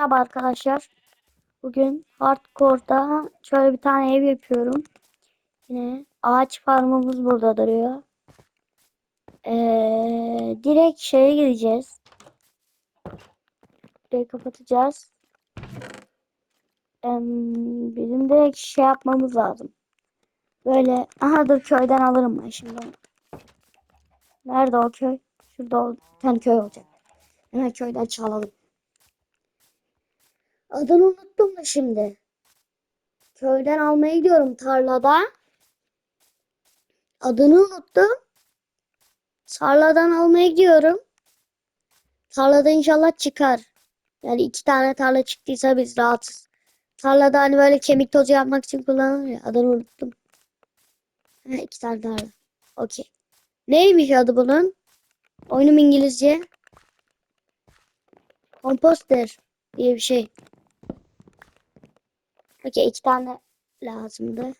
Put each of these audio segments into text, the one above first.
Merhaba arkadaşlar. Bugün hardcore'da şöyle bir tane ev yapıyorum. Yine ağaç farmımız burada duruyor. Ee, direkt şeye gideceğiz. Burayı kapatacağız. Em, bizim direkt şey yapmamız lazım. Böyle aha dur köyden alırım ben şimdi. Nerede o köy? Şurada o, tane köy olacak. Hemen köyden çalalım. Adını unuttum da şimdi. Köyden almaya gidiyorum tarlada. Adını unuttum. Tarladan almaya gidiyorum. Tarlada inşallah çıkar. Yani iki tane tarla çıktıysa biz rahatsız. Tarlada hani böyle kemik tozu yapmak için kullanılır ya. Adını unuttum. Ha, iki tane tarla. Okey. Neymiş adı bunun? Oyunum İngilizce. Komposter diye bir şey. Okey iki tane lazımdı.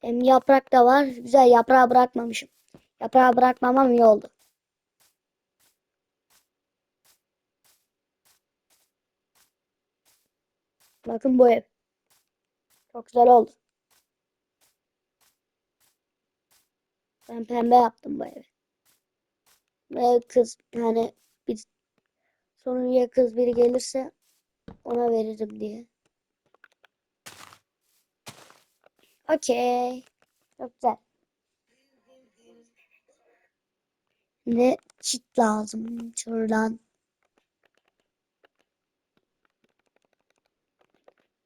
Hem yaprak da var. Güzel yaprağı bırakmamışım. Yaprağı bırakmamam iyi oldu. Bakın bu ev. Çok güzel oldu. Ben pembe yaptım bu evi. Ve kız yani bir sonuncuya kız biri gelirse ona veririm diye. Okey. Çok güzel. Şimdi çit lazım. Şuradan.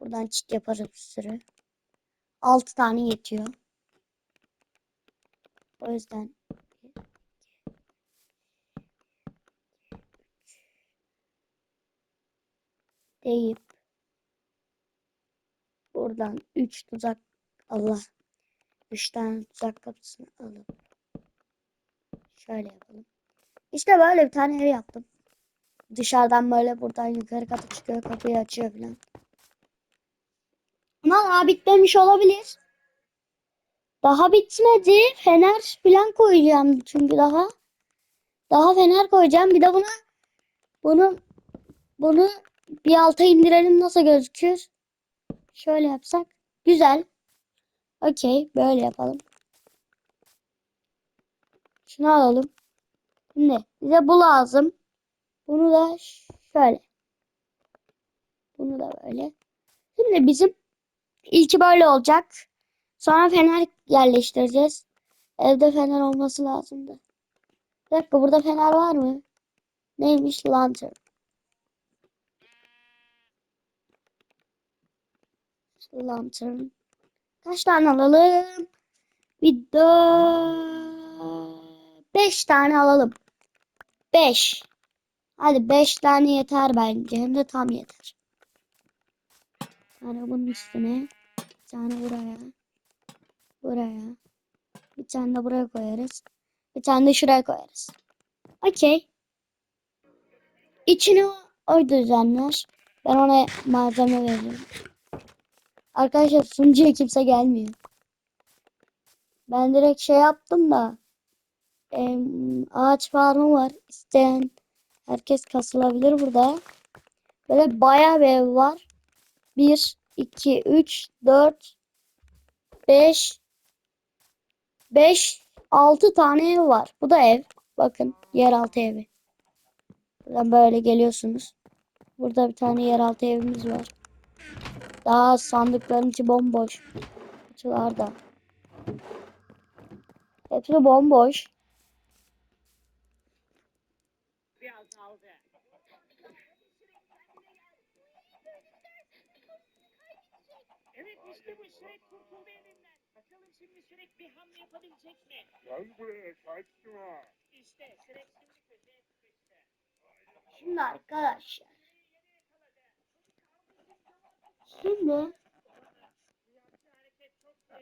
Buradan çit yaparız bir sürü. 6 tane yetiyor. O yüzden deyip buradan 3 tuzak Allah 3 tane tuzak kapısını alıp şöyle yapalım. İşte böyle bir tane ev yaptım. Dışarıdan böyle buradan yukarı kata çıkıyor kapıyı açıyor falan. Ama daha bitmemiş olabilir. Daha bitmedi. Fener falan koyacağım çünkü daha. Daha fener koyacağım. Bir de buna bunu bunu bir alta indirelim nasıl gözükür? Şöyle yapsak. Güzel. Okey. Böyle yapalım. Şunu alalım. Şimdi bize bu lazım. Bunu da şöyle. Bunu da böyle. Şimdi bizim ilki böyle olacak. Sonra fener yerleştireceğiz. Evde fener olması lazımdı. Bir dakika burada fener var mı? Neymiş? Lantern. Lantern. Kaç tane alalım? Bir dört... Beş tane alalım. Beş. Hadi beş tane yeter bence. Hem de tam yeter. Tane bunun üstüne. Bir tane buraya. Buraya. Bir tane de buraya koyarız. Bir tane de şuraya koyarız. Okey. İçine o düzenler. Ben ona malzeme veririm. Arkadaşlar sunucuya kimse gelmiyor. Ben direkt şey yaptım da em, ağaç farmı var. İsteyen herkes kasılabilir burada. Böyle bayağı bir ev var. 1, 2, 3, 4, 5, 5, 6 tane ev var. Bu da ev. Bakın yeraltı evi. Buradan böyle geliyorsunuz. Burada bir tane yeraltı evimiz var. Daha sandıkların içi bomboş. Kutular da. Hepsi bomboş. Evet işte bu Şirek kurtuldu elinden. Bakalım şimdi Şirek bir hamle yapabilecek mi? Gel buraya kaçma. İşte Şirek şimdi köşeye sıkıştı. Şimdi arkadaşlar. Şimdi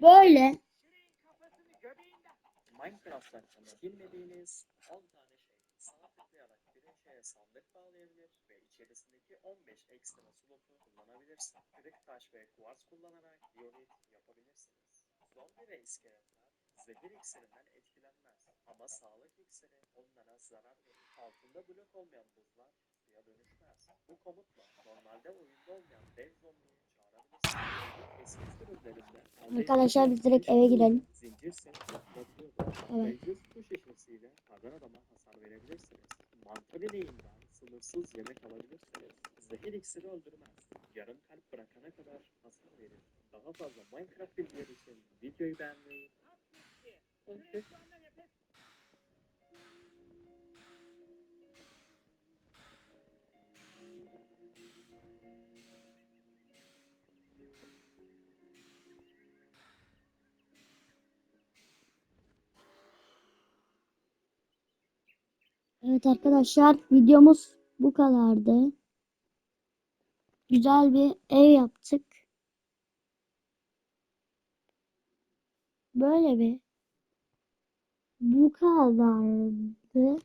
böyle Şirek'in kafasını göbeğinden Minecraft hakkında bilmediğiniz 10 tane şey sağ tıklayarak birinci sandık bağlayabilir ve içerisindeki 15 ekstra slotu kullanabilirsiniz. Kırık taş ve kullanarak diorit yapabilirsiniz. Zombi ve iskeletler zehir iksirinden etkilenmez ama sağlık iksiri onlara zarar verir. Altında blok olmayan buzlar zombiye dönüşmez. Bu komutla normalde oyunda olmayan dev zombiyi Arkadaşlar biz direkt eve girelim. Evet. Mantar sınırsız yemek alabilirsiniz. Zehir iksiri öldürmez. Yarım kalp bırakana kadar hasar verir. Daha fazla Minecraft bilgileri için videoyu beğenmeyi, Evet arkadaşlar videomuz bu kadardı. Güzel bir ev yaptık. Böyle bir bu kadardı.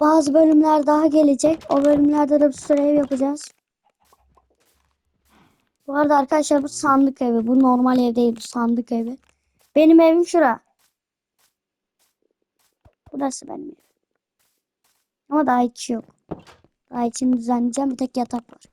Bazı bölümler daha gelecek. O bölümlerde de bir sürü ev yapacağız. Bu arada arkadaşlar bu sandık evi. Bu normal ev değil. Bu sandık evi. Benim evim şura. Burası benim. Ama daha hiç yok. Daha içini düzenleyeceğim. Bir tek yatak var.